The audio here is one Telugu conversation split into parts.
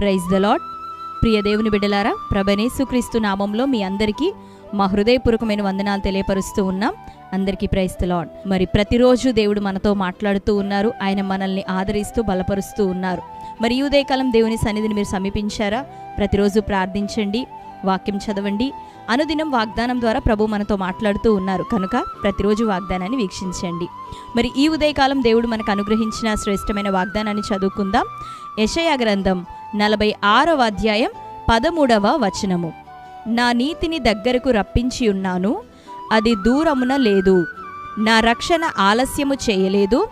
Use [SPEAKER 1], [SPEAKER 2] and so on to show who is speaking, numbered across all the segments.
[SPEAKER 1] ప్రైజ్ ద లాడ్ ప్రియ దేవుని బిడ్డలారా ప్రభనేసుక్రీస్తు నామంలో మీ అందరికీ మా హృదయపూర్వకమైన వందనాలు తెలియపరుస్తూ ఉన్నాం. అందరికీ ప్రైజ్ ద లాడ్ మరి ప్రతిరోజు దేవుడు మనతో మాట్లాడుతూ ఉన్నారు. ఆయన మనల్ని ఆదరిస్తూ బలపరుస్తూ ఉన్నారు. మరి ఈ ఉదయకాలం దేవుని సన్నిధిని మీరు సమీపించారా? ప్రతిరోజు ప్రార్థించండి వాక్యం చదవండి. అనుదినం వాగ్దానం ద్వారా ప్రభు మనతో మాట్లాడుతూ ఉన్నారు. కనుక ప్రతిరోజు వాగ్దానాన్ని వీక్షించండి. మరి ఈ ఉదయకాలం దేవుడు మనకు అనుగ్రహించిన శ్రేష్టమైన వాగ్దానాన్ని చదువుకుందాం. యషయా గ్రంథం నలభై ఆరవ అధ్యాయం పదమూడవ వచనము. నా నీతిని దగ్గరకు రప్పించి ఉన్నాను అది దూరమున లేదు. నా రక్షణ ఆలస్యము చేయలేదు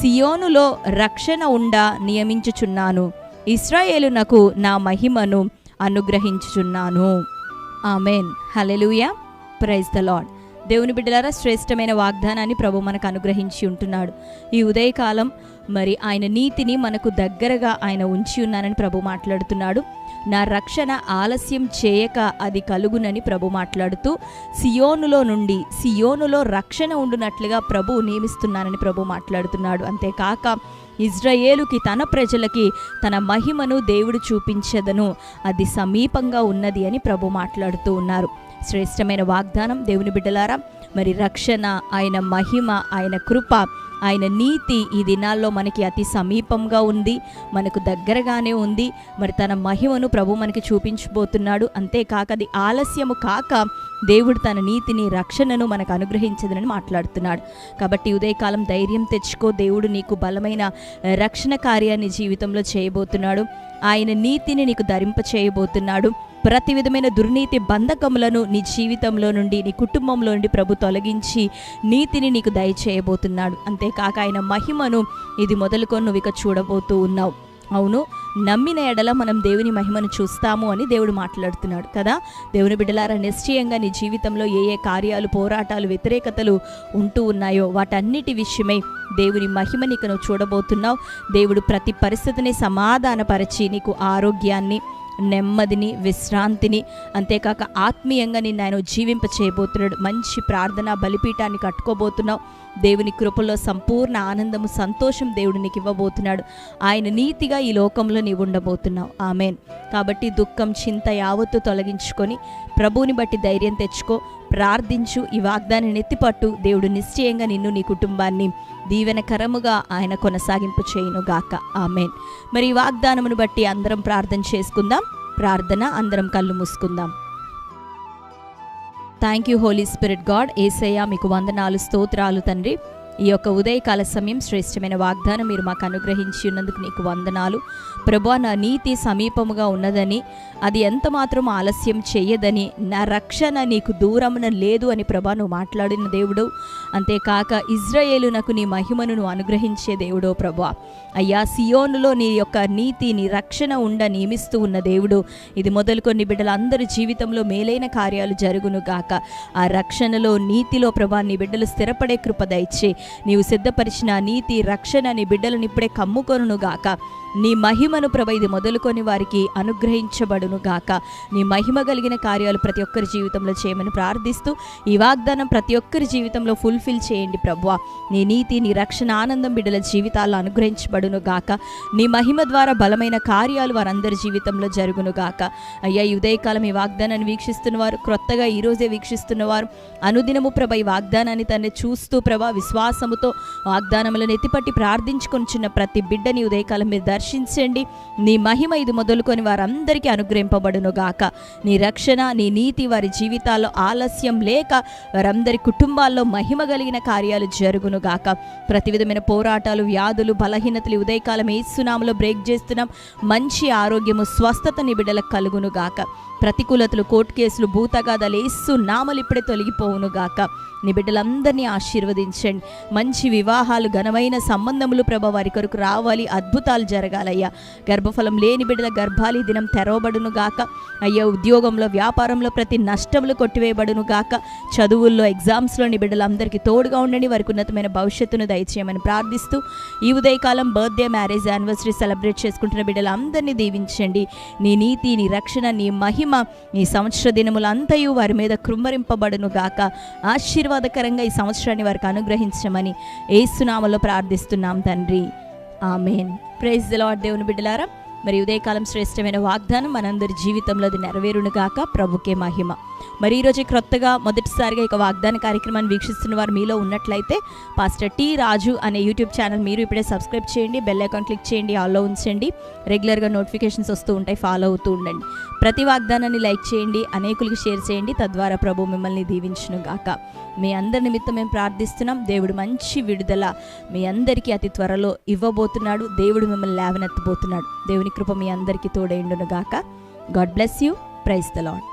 [SPEAKER 1] సియోనులో రక్షణ ఉండా నియమించుచున్నాను. ఇస్రాయేలునకు నా మహిమను అనుగ్రహించుచున్నాను. Amen. Hallelujah praise the lord దేవుని బిడ్డలారా శ్రేష్టమైన వాగ్దానాన్ని ప్రభు మనకు అనుగ్రహించి ఉంటున్నాడు. ఈ ఉదయకాలం మరి ఆయన నీతిని మనకు దగ్గరగా ఆయన ఉంచి ఉన్నానని ప్రభు మాట్లాడుతున్నాడు. నా రక్షణ ఆలస్యం చేయక అది కలుగునని ప్రభు మాట్లాడుతూ సియోనులో నుండి సియోనులో రక్షణ ఉండునట్లుగా ప్రభు నియమిస్తున్నానని ప్రభు మాట్లాడుతున్నాడు. అంతేకాక ఇజ్రాయేలుకి తన ప్రజలకి తన మహిమను దేవుడు చూపించదను. అది సమీపంగా ఉన్నది అని ప్రభు మాట్లాడుతూ ఉన్నారు. శ్రేష్టమైన వాగ్దానం దేవుని బిడ్డలారా మరి రక్షణ ఆయన మహిమ ఆయన కృప ఆయన నీతి ఈ దినాల్లో మనకి అతి సమీపంగా ఉంది మనకు దగ్గరగానే ఉంది. మరి తన మహిమను ప్రభు మనకి చూపించబోతున్నాడు. అంతేకాక అది ఆలస్యము కాక దేవుడు తన నీతిని రక్షణను మనకు అనుగ్రహించదని మాట్లాడుతున్నాడు. కాబట్టి ఉదయకాలం ధైర్యం తెచ్చుకో దేవుడు నీకు బలమైన రక్షణ కార్యాన్ని జీవితంలో చేయబోతున్నాడు. ఆయన నీతిని నీకు ధరింప చేయబోతున్నాడు ప్రతి విధమైన దుర్నీతి బంధకములను నీ జీవితంలో నుండి నీ కుటుంబంలో నుండి ప్రభు తొలగించి నీతిని నీకు దయచేయబోతున్నాడు. అంతేకాక ఆయన మహిమను ఇది మొదలుకొని నువ్వు ఇక చూడబోతూ ఉన్నావు. అవును నమ్మిన ఎడల మనం దేవుని మహిమను చూస్తాము అని దేవుడు మాట్లాడుతున్నాడు కదా. దేవుని బిడ్డలారా నిశ్చయంగా నీ జీవితంలో ఏ ఏ కార్యాలు పోరాటాలు వ్యతిరేకతలు ఉంటూ ఉన్నాయో వాటన్నిటి విషయమై దేవుని మహిమ నీకు నువ్వు చూడబోతున్నావు. దేవుడు ప్రతి పరిస్థితిని సమాధానపరిచి నీకు ఆరోగ్యాన్ని నెమ్మదిని విశ్రాంతిని అంతేకాక ఆత్మీయంగా నిన్ను ఆయన జీవింప చేయబోతున్నాడు మంచి ప్రార్థన బలిపీఠాన్ని కట్టుకోబోతున్నావు. దేవుని కృపలో సంపూర్ణ ఆనందము సంతోషం దేవుడు నీకు ఇవ్వబోతున్నాడు. ఆయన నీతిగా ఈ లోకంలో నీవు ఉండబోతున్నావు. ఆమెన్. కాబట్టి దుఃఖం చింత యావత్తు తొలగించుకొని ప్రభువుని బట్టి ధైర్యం తెచ్చుకో. ప్రార్థించు. ఈ వాగ్దాన్ని నెత్తిపట్టు దేవుడు నిశ్చయంగా నిన్ను నీ కుటుంబాన్ని దీవెనకరముగా ఆయన కొనసాగింపు చేయును గాక. ఆమెన్. మరి ఈ వాగ్దానమును బట్టి అందరం ప్రార్థన చేసుకుందాం. ప్రార్థన అందరం కళ్ళు మూసుకుందాం. Thank you holy spirit God Yesayya మీకు వందనాలు స్తోత్రాలు తండ్రి. ఈ యొక్క ఉదయకాల సమయం శ్రేష్టమైన వాగ్దానం మీరు మాకు అనుగ్రహించి ఉన్నందుకు నీకు వందనాలు. ప్రభా నా నీతి సమీపముగా ఉన్నదని అది ఎంత మాత్రం ఆలస్యం చేయదని నా రక్షణ నీకు దూరమున లేదు అని ప్రభా నువ్వు మాట్లాడిన దేవుడు అంతేకాక ఇజ్రాయేలు నాకు నీ మహిమను నువ్వు అనుగ్రహించే దేవుడో ప్రభా. అయ్యా సియోనులో నీ యొక్క నీతి నీ రక్షణ ఉండ నియమిస్తూ ఉన్న దేవుడు ఇది మొదలుకొని బిడ్డలందరి జీవితంలో మేలైన కార్యాలు జరుగును గాక. ఆ రక్షణలో నీతిలో ప్రభా నీ బిడ్డలు స్థిరపడే కృప దయచే నీవు సిద్ధపరిచిన నీతి రక్షణ నీ బిడ్డలను ఇప్పుడే కమ్ముకొనును గాక. నీ మహిమను ప్రభ ఇది మొదలుకొని వారికి అనుగ్రహించబడును గాక. నీ మహిమ కలిగిన కార్యాలు ప్రతి ఒక్కరి జీవితంలో చేయమని ప్రార్థిస్తూ ఈ వాగ్దానం ప్రతి ఒక్కరి జీవితంలో ఫుల్ఫిల్ చేయండి ప్రభువా. నీ నీతి నీ రక్షణ ఆనందం బిడ్డల జీవితాల్లో అనుగ్రహించబడును గాక. నీ మహిమ ద్వారా బలమైన కార్యాలు వారందరి జీవితంలో జరుగును గాక. అయ్యా ఈ ఉదయకాలం ఈ వాగ్దానాన్ని వీక్షిస్తున్నవారు క్రొత్తగా ఈ రోజే వీక్షిస్తున్నవారు అనుదినము ప్రభ ఈ వాగ్దానాన్ని తన్ని చూస్తూ ప్రభా విశ్వాస విశ్వాసముతో వాగ్దానములను ఎత్తిపట్టి ప్రార్థించుకొనిచున్న ప్రతి బిడ్డని ఉదయకాలం మీరు దర్శించండి. నీ మహిమ ఇది మొదలుకొని వారందరికీ అనుగ్రహింపబడునుగాక. నీ రక్షణ నీ నీతి వారి జీవితాల్లో ఆలస్యం లేక వారందరి కుటుంబాల్లో మహిమ కలిగిన కార్యాలు జరుగును గాక ప్రతి విధమైన పోరాటాలు వ్యాధులు బలహీనతలు ఈ ఉదయకాలం ఏసునామలో బ్రేక్ చేస్తున్నాం. మంచి ఆరోగ్యము స్వస్థత నీ బిడ్డలకు కలుగును గాక ప్రతికూలతలు కోర్టు కేసులు భూతగాదాలు ఏసు నామలు ఇప్పుడే తొలగిపోవును గాక నీ బిడ్డలందరినీ ఆశీర్వదించండి. మంచి వివాహాలు ఘనమైన సంబంధములు ప్రభ వారి కొరకు రావాలి అద్భుతాలు జరగాలయ్యా. గర్భఫలం లేని బిడ్డల గర్భాలు దినం తెరవబడును గాక. అయ్యా ఉద్యోగంలో వ్యాపారంలో ప్రతి నష్టములు కొట్టివేయబడును గాక. చదువుల్లో ఎగ్జామ్స్లోని బిడ్డలందరికీ తోడుగా ఉండండి. వారికి ఉన్నతమైన భవిష్యత్తును దయచేయమని ప్రార్థిస్తూ ఈ ఉదయకాలం బర్త్డే మ్యారేజ్ యానివర్సరీ సెలబ్రేట్ చేసుకుంటున్న బిడ్డలందరినీ దీవించండి. నీ నీతి నీ రక్షణ నీ మహిమ నీ సంవత్సర దినములంతయు వారి మీద కృంభరింపబడును గాక. ఆశీర్వాదకరంగా ఈ సంవత్సరాన్ని వారికి అనుగ్రహించమని ఏసునామలో ప్రార్థిస్తున్నాం తండ్రి. ఆమెన్. ప్రైజ్ లాడ్ దేవుని బిడ్డలారా. మరి ఉదయకాలం శ్రేష్టమైన వాగ్దానం మనందరి జీవితంలో అది నెరవేరును గాక. ప్రభుకే మహిమ. మరి ఈరోజు క్రొత్తగా మొదటిసారిగా ఇక వాగ్దాన కార్యక్రమాన్ని వీక్షిస్తున్న వారు మీలో ఉన్నట్లయితే పాస్టర్ టీ రాజు అనే యూట్యూబ్ ఛానల్ మీరు ఇప్పుడే సబ్స్క్రైబ్ చేయండి బెల్ ఐకాన్ క్లిక్ చేయండి ఆల్లో ఉంచండి. రెగ్యులర్గా నోటిఫికేషన్స్ వస్తూ ఉంటాయి ఫాలో అవుతూ ఉండండి. ప్రతి వాగ్దానాన్ని లైక్ చేయండి అనేకులకి షేర్ చేయండి. తద్వారా ప్రభు మిమ్మల్ని దీవించును గాక మీ అందరి నిమిత్తం మేము ప్రార్థిస్తున్నాం. దేవుడు మంచి విడుదల మీ అందరికీ అతి త్వరలో ఇవ్వబోతున్నాడు. దేవుడు మిమ్మల్ని లేవనెత్తబోతున్నాడు. దేవుని కృప మీ అందరికీ తోడైండును గాక God bless you. Praise the lord